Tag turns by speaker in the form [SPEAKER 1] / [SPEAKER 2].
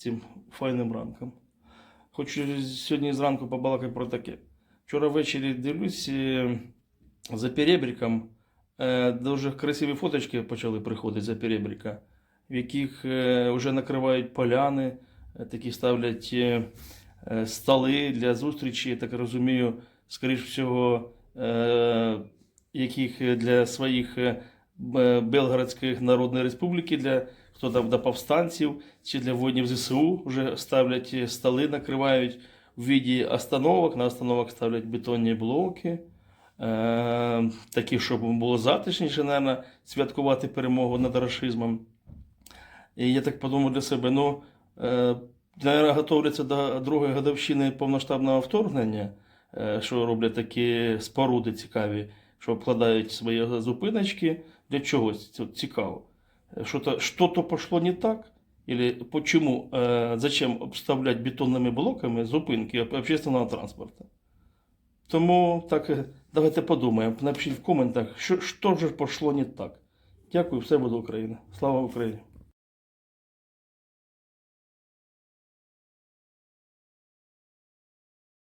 [SPEAKER 1] цим файним ранком. Хочу сьогодні зранку побалакати про таке. Вчора ввечері дивлюсь е, за перебріком, е, дуже красиві фоточки почали приходити за перебріка, в яких е, вже накривають поляни, такі ставлять столи для зустрічі, я так розумію, скоріш всього, яких для своїх е, Б- Белградської Народної Республіки, для хто там до повстанців чи для воїнів ЗСУ вже ставлять е, столи, накривають в віді остановок. На остановок ставлять бетонні блоки. Е, такі, щоб було затишніше, наверное, святкувати перемогу над рашизмом. І я так подумав для себе, ну, е, наверное, готовляться до другої годовщини повноштабного вторгнення, е, що роблять такі споруди цікаві, що обкладають свої зупиночки. Для чогось це цікаво. Що Что-то, что-то пошло не так? Или почему, э, зачем обставлять бетонними блоками зупинки общественного транспорту? Тому так, е, давайте подумаємо. Напишіть в коментах, що, що ж пошло не так. Дякую, все буде Україна. Слава Україні!